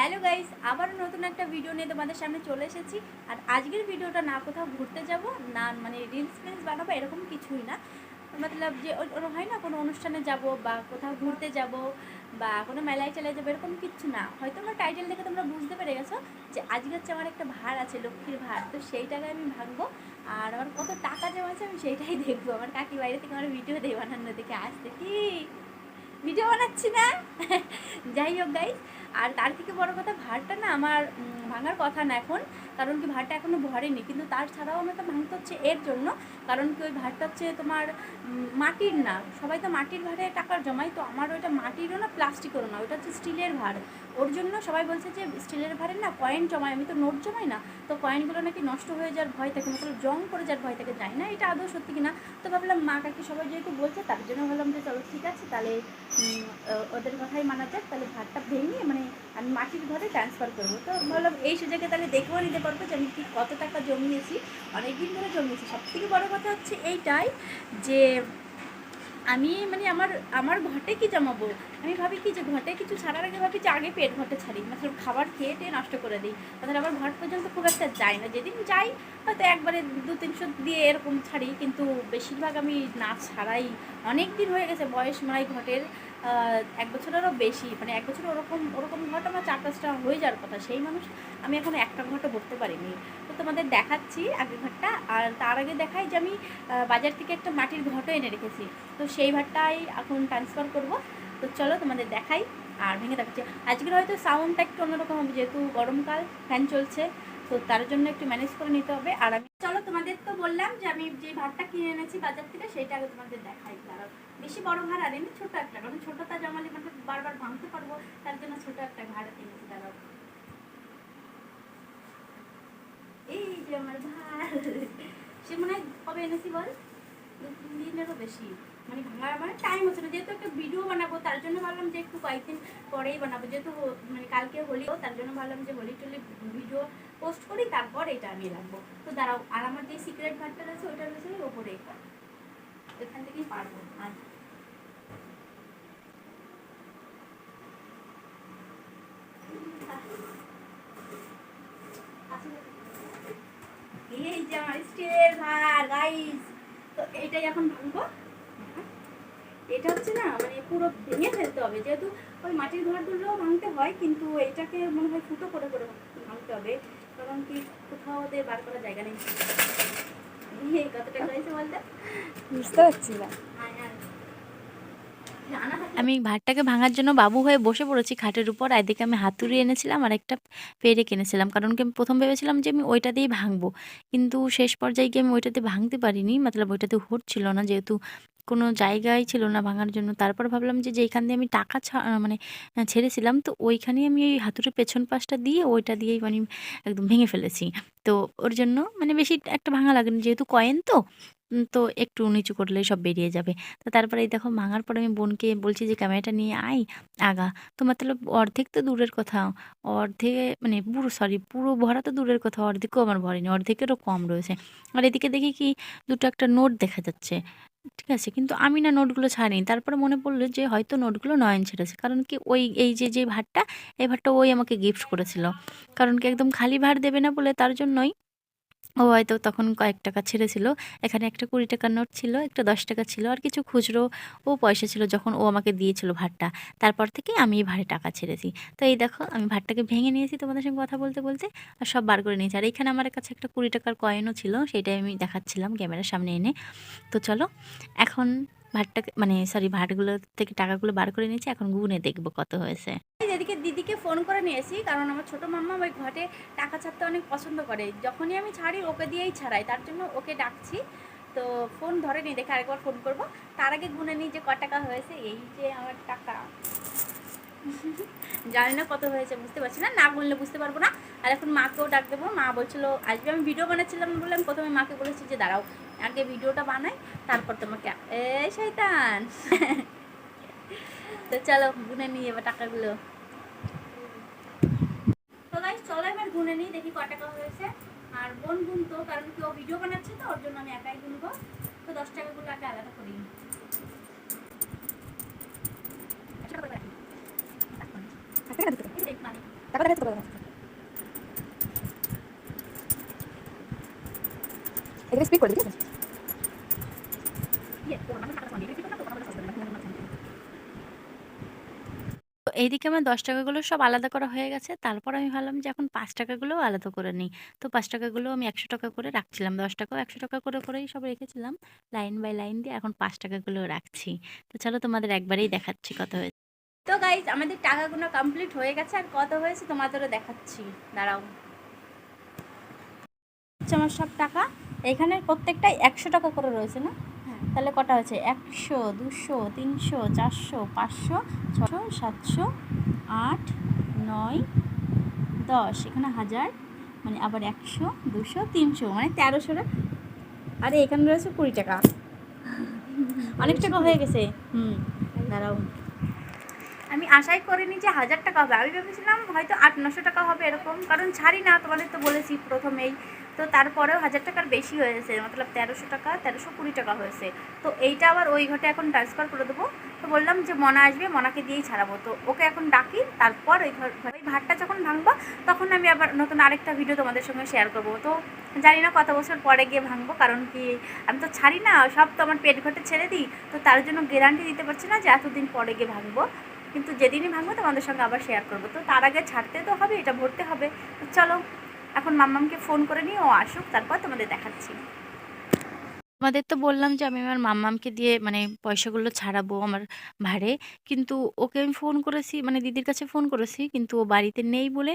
Hello guys আবার নতুন একটা ভিডিও নিয়ে তোমাদের সামনে চলে এসেছি। আর আজকের ভিডিওটা না কোথাও ঘুরতে যাব, না মানে রিলস ফিলস বানাবো, এরকম কিছুই না। মতলব যে হয় না কোনো অনুষ্ঠানে যাব বা কোথাও ঘুরতে যাব বা কোনো মেলায় চলে যাব, এরকম কিচ্ছু না। হয়তো আমার টাইটেল দেখে তোমরা বুঝতে পেরে গেছো যে আজকে হচ্ছে আমার একটা ভার আছে, লক্ষ্মীর ভার। তো সেই টাকায় আমি ভাঙবো। আর আমার কত টাকা জমা আছে আমি সেইটাই দেখব। আমার কাকি বাইরে থেকে আমার ভিডিও দেয় বানানো দেখে আসতে কি ভিডিও বানাচ্ছি না? যাই হোক গাইজ আর তার থেকে বড় কথা ভাড়টা না আমার ভাঙার কথা না এখন, কারণ কি ভাড়টা এখনও ভরেনি। কিন্তু তার ছাড়াও আমাকে ভাঙতে হচ্ছে এর জন্য, কারণ কি ওই ভাড়টা হচ্ছে তোমার মাটির না। সবাই তো মাটির ভাড়ে টাকা জমায়, তো আমার ওইটা মাটিরও না প্লাস্টিকেরও না, ওইটা হচ্ছে স্টিলের ভাড় ওর জন্য সবাই বলছে যে স্টিলের ভাড়ে না কয়েন জমায়, আমি তো নোট জমাই না, তো কয়েনগুলো নাকি নষ্ট হয়ে যাওয়ার ভয় থাকে মতলব জং করে যাওয়ার ভয় থাকে, জানি না এটা আদৌ সত্যি কিনা। তো ভাবলাম মা কাকি সবাই যেহেতু বলছে, তার জন্য ভাবলাম যে চলো ঠিক আছে, তাহলে ওদের কথাই মানা যাক, তাহলে ভাতটা ভেঙে মানে আমি মাটির ঘরে ট্রান্সফার করব। তো ভাবলাম, এই সুযোগে তাহলে দেখেও নিতে পারব যে আমি কি কত টাকা জমিয়েছি অনেক দিন ধরে জমিয়েছি। সব থেকে বড়ো কথা হচ্ছে এইটাই যে আমি মানে আমার আমার ঘটে কি জমাবো? আমি ভাবি কি যে ঘটে কিছু ছাড়ার আগে ভাবি যে আগে পেট ঘটে ছাড়ি। মতলব খাবার খেয়ে টেয়ে নষ্ট করে দিই। তাহলে আবার ঘর পর্যন্ত খুব একটা যাই না। যেদিন যাই, হয়তো একবারে দু তিনশো দিয়ে এরকম ছাড়ি। কিন্তু বেশিরভাগ আমি না ছাড়াই। অনেক দিন হয়ে গেছে বয়স মানে ঘটের এক বছরেরও বেশি। মানে এক বছর ওরকম ওরকম ঘট আমার চার পাঁচটা হয়ে যাওয়ার কথা। সেই মানুষ আমি এখন একটা ঘটও ভরতে পারিনি। তোমাদের দেখাচ্ছি আগের ঘরটা আর তার আগে দেখাই যে আমি বাজার থেকে একটা মাটির ঘটও এনে রেখেছি। তো সেই ভাতটাই এখন ট্রান্সফার করব। তো চলো তোমাদের দেখাই আর ভেঙে দেখাচ্ছি। আজকের হয়তো সাউন্ডটা একটু অন্যরকম হবে, যেহেতু গরমকাল ফ্যান চলছে। তো তার জন্য একটু ম্যানেজ করে নিতে হবে। আর আমি, চলো তোমাদের তো বললাম যে আমি যে ভাতটা কিনে এনেছি বাজার থেকে সেটা আগে তোমাদের দেখাই। দাঁড়াও বেশি বড় ভাড় এমনি ছোট একটা, কারণ ছোটটা জমালে মানে বারবার ভাঙতে পারব, তার জন্য ছোট একটা ভাড়া এনেছি দাঁড়াও এই যে আমার ভাই সে মনে হয় কবে এনেছি বল? দু তিন দিনেরও বেশি। মানে ভাঙার মানে টাইম হচ্ছে না। যেহেতু একটা ভিডিও বানাবো, তার জন্য ভাবলাম যে একটু কয়েকদিন পরেই বানাবো। যেহেতু মানে কালকে হোলিও তার জন্য ভাবলাম যে হোলি টলি ভিডিও পোস্ট করি, তারপর এটা আমি রাখব। তো দাঁড়াও, আর আমার যে সিক্রেট ভাতটা রয়েছে ওইটা রয়েছে ওপরে। এখান থেকেই পারব। আর এই যে আমার স্টিলের গাইস তো এইটাই এখন ভাঙবো। এটা হচ্ছে না মানে পুরো ভেঙে ফেলতে হবে। যেহেতু ওই মাটির ঘরগুলো ভাঙতে হয় কিন্তু এটাকে মনে হয় ফুটো করে করে ভাঙতে হবে। কারণ কি কোথাও ওদের বার করার জায়গা নেই। এই কত হয়েছে বলতে? বুঝতে পারছি না আয়, আয়। জানা থাকলে আমি ভাতটাকে ভাঙার জন্য বাবু হয়ে বসে পড়েছি খাটের উপর এদিকে আমি হাতুড়ি এনেছিলাম আর একটা পেরে কিনেছিলাম কারণ কি আমি প্রথম ভেবেছিলাম যে আমি ওইটা দিয়েই ভাঙবো। কিন্তু শেষ পর্যায়ে গিয়ে আমি ওইটাতে ভাঙতে পারিনি, মতলব ওইটাতে হচ্ছিল না যেহেতু কোনো জায়গায় ছিল না ভাঙার জন্য। তারপর ভাবলাম যে যেইখান দিয়ে আমি টাকা মানে ছেড়েছিলাম, তো ওইখানেই আমি ওই হাতুড়ির পেছন পাশটা দিয়ে ওইটা দিয়েই মানে একদম ভেঙে ফেলেছি। তো ওর জন্য মানে বেশি একটা ভাঙা লাগেনি, যেহেতু কয়েন তো তো একটু নিচু করলেই সব বেরিয়ে যাবে। তো তারপরে এই দেখো ভাঙার পরে আমি বোনকে বলছি যে, ক্যামেরাটা নিয়ে আয়, আগা। তো মতলব অর্ধেক তো দূরের কথা, অর্ধেক মানে পুরো সরি পুরো ভরা তো দূরের কথা, অর্ধেকও আমার ভরেনি, অর্ধেকেরও কম রয়েছে। আর এদিকে দেখি কি দুটো একটা নোট দেখা যাচ্ছে, ঠিক আছে? কিন্তু আমি না নোটগুলো ছাড়িনি। তারপরে মনে পড়ল যে, হয়তো নোটগুলো নয়ন ছেড়েছে। কারণ কি ওই, এই যে যে ভাতটা এই ভাতটা ওই আমাকে গিফট করেছিল। কারণ কি একদম খালি ভার দেবে না বলে তার জন্যই ও হয়তো তখন কয়েক টাকা ছেড়েছিল। এখানে একটা কুড়ি টাকার নোট ছিল, একটা দশ টাকা ছিল আর কিছু খুচরো ও পয়সা ছিল যখন ও আমাকে দিয়েছিল ভাতটা। তারপর থেকে আমি এই ভাড়ে টাকা ছেড়েছি। তো এই দেখো, আমি ভাতটাকে ভেঙে নিয়েছি তোমাদের সঙ্গে কথা বলতে বলতে আর সব বার করে নিয়েছি। আর এখানে আমার কাছে একটা কুড়ি টাকার কয়েনও ছিল, সেটাই আমি দেখাচ্ছিলাম ক্যামেরার সামনে এনে। তো চলো, এখন ভাতটাকে মানে সরি ভাতগুলো থেকে টাকাগুলো বার করে নিয়েছি, এখন গুনে দেখব কত হয়েছে। ফোন করে নিয়েছি, কারণ আমার ছোটো মাম্মা ওই ঘটে টাকা ছাড়তে অনেক পছন্দ করে। যখনই আমি ছাড়ি, ওকে দিয়েই ছাড়াই, তার জন্য ওকে ডাকছি। তো ফোন ধরে ধরেনি, দেখে আরেকবার ফোন করব। তার আগে গুনে নিই যে ক টাকা হয়েছে, এই যে আমার টাকা। জানি না কত হয়েছে, বুঝতে পারছি না না গুনলে বুঝতে পারব না। আর এখন মাকেও ডাক দেবো, মা বলছিল আজকে আমি ভিডিও বানাচ্ছিলাম বলে আমি প্রথমে মাকে বলেছি যে, দাঁড়াও, আগে ভিডিওটা বানাই, তারপর তোমাকে এ শৈতান তো চলো, গুনে নিই এবার টাকাগুলো। চলো এবার গুনে নিই, দেখি ক টাকা হয়েছে। আর বোন গুনতো, কারণ কি ও ভিডিও বানাচ্ছে তো, ওর জন্য আমি একাই গুনবো। তো দশ টাকাগুলো আগে আলাদা করি। এখানে স্পিক করে দিবি ঠিক আছে তো এইদিকে আমার দশ টাকাগুলো সব আলাদা করা হয়ে গেছে। তারপর আমি ভাবলাম যে এখন পাঁচ টাকাগুলোও আলাদা করে নিই। তো পাঁচ টাকাগুলো আমি একশো টাকা করে রাখছিলাম। দশ টাকাও একশো টাকা করে, করেই সব রেখেছিলাম। লাইন বাই লাইন দিয়ে এখন পাঁচ টাকাগুলো রাখছি। তো চলো তোমাদের একবারেই দেখাচ্ছি কত হয়েছে তো গাইজ আমাদের টাকাগুলো কমপ্লিট হয়ে গেছে আর কত হয়েছে তোমাদেরও দেখাচ্ছি। দাঁড়াও। আমার সব টাকা। এখানে প্রত্যেকটাই একশো টাকা করে রয়েছে না? তাহলে কটা হয়েছে? একশো, দুশো, তিনশো, চারশো, পাঁচশো ছশো সাতশো, আট, নয়, দশ। এখানে হাজার মানে আবার একশো, দুশো, তিনশো মানে তেরোশোটা। আরে, এখানে রয়েছে কুড়ি টাকা। অনেক টাকা হয়ে গেছে। হুম, দাঁড়াও। আমি আশাই করিনি যে হাজার টাকা হবে। আমি ভেবেছিলাম হয়তো আট, নশো টাকা হবে এরকম। কারণ ছাড়ি না, তোমাদের তো বলেছি প্রথমেই। তো তারপরেও হাজার টাকার বেশি হয়েছে, মতলব তেরোশো টাকা, তেরোশো কুড়ি টাকা হয়েছে। তো এইটা আবার ওই ঘটে এখন ট্রান্সফার করে দেবো। তো বললাম যে মনা আসবে, মনাকে দিয়েই ছাড়াবো। তো ওকে এখন ডাকি, তারপর ওই ঘর ওই ভাতটা যখন ভাঙবো, তখন আমি আবার নতুন আরেকটা ভিডিও তোমাদের সঙ্গে শেয়ার করব। তো জানি না কত বছর পরে গিয়ে ভাঙবো, কারণ কি আমি তো ছাড়ি না, সব তো আমার পেট ঘটে ছেড়ে দিই। তো তার জন্য গ্যারান্টি দিতে পারছি না যে এতদিন পরে গিয়ে ভাঙবো। কিন্তু যেদিনই ভাঙবো তোমাদের সঙ্গে আবার শেয়ার করব। তো তার আগে ছাড়তে তো হবে, এটা ভরতে হবে। চলো এখন মাম্মামকে ফোন করে নিয়ে ও আসুক, তারপর তোমাদের দেখাচ্ছি। তোমাদের তো বললাম যে আমি আমার মাম্মামকে দিয়ে মানে পয়সাগুলো ছাড়াবো আমার ভাড়ে, কিন্তু ওকে আমি ফোন করেছি মানে দিদির কাছে ফোন করেছি, কিন্তু ও বাড়িতে নেই বলে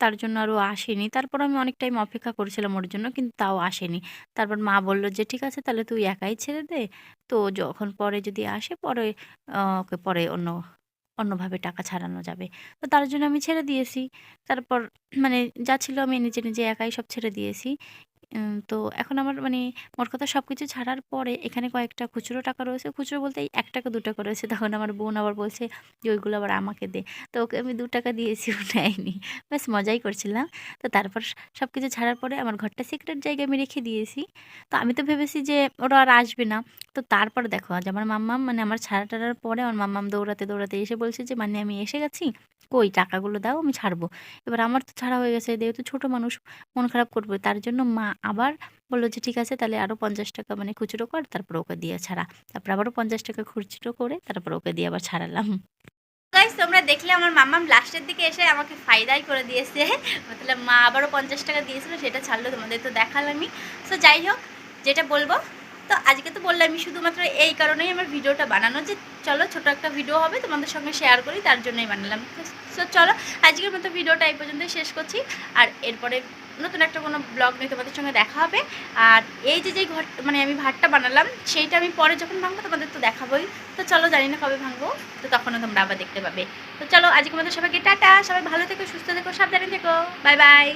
তার জন্য আরও আসেনি। তারপর আমি অনেক টাইম অপেক্ষা করেছিলাম ওর জন্য, কিন্তু তাও আসেনি। তারপর মা বলল যে, ঠিক আছে, তাহলে তুই একাই ছেড়ে দে। তো যখন পরে যদি আসে, পরে ওকে পরে অন্য অন্যভাবে টাকা ছাড়ানো যাবে। তো তার জন্য আমি ছেড়ে দিয়েছি। তারপর মানে যা ছিল আমি নিজে নিজে একাই সব ছেড়ে দিয়েছি। তো এখন আমার মানে মোট কথা সব কিছু ছাড়ার পরে এখানে কয়েকটা খুচরো টাকা রয়েছে। খুচরো বলতে এই এক টাকা দু টাকা রয়েছে। তখন আমার বোন আবার বলছে যে, ওইগুলো আবার আমাকে দে। তো ওকে আমি দু টাকা দিয়েছি, ও নেয়নি। ব্যাস মজাই করছিলাম। তো তারপর সব কিছু ছাড়ার পরে আমার ঘরটা সিক্রেট জায়গায় আমি রেখে দিয়েছি। তো আমি তো ভেবেছি যে, ওরা আর আসবে না। তো তারপর দেখো, আজ আমার মাম্মাম মানে আমার ছাড়া টাড়ার পরে আমার মাম্মাম দৌড়াতে দৌড়াতে এসে বলছে যে মানে আমি এসে গেছি? কই? টাকাগুলো দাও, আমি ছাড়বো। এবার আমার তো ছাড়া হয়ে গেছে। যেহেতু ছোটো মানুষ, মন খারাপ করবে। তার জন্য মা আবার বলল যে, ঠিক আছে, তাহলে আরও পঞ্চাশ টাকা মানে খুচরো কর, তারপর ওকে দিয়ে ছাড়া। তারপর আবারও পঞ্চাশ টাকা খুচরো করে, তারপর ওকে দিয়ে আবার ছাড়ালাম। গাইস তোমরা দেখলে আমার মাম্মাম লাস্টের দিকে এসে আমাকে ফায়দাই করে দিয়েছে। মতলব মা, আবারও পঞ্চাশ টাকা দিয়েছিল, সেটা ছাড়লো, তোমাদের তো দেখালামই। সো যাই হোক, যেটা বলব, তো আজকে তো বললামই শুধুমাত্র এই কারণেই আমার ভিডিওটা বানানো যে, চলো ছোট একটা ভিডিও হবে, তোমাদের সঙ্গে শেয়ার করি, তার জন্যই বানালাম। সো চলো, আজকের মতো ভিডিওটা এই পর্যন্তই শেষ করছি, আর এরপরে নতুন একটা কোনো ব্লগ নিয়ে তোমাদের সঙ্গে দেখা হবে। আর এই যে যে ঘর মানে আমি ভাতটা বানালাম, সেইটা আমি পরে যখন ভাঙবো তোমাদের তো দেখাবোই। তো চলো জানি না কবে ভাঙবো, তো তখনও তোমরা আবার দেখতে পাবে। তো চলো, আজকে আমাদের সবাইকে টাটা, সবাই ভালো থেকো, সুস্থ থেকো, সাবধানে থেকো বাই বাই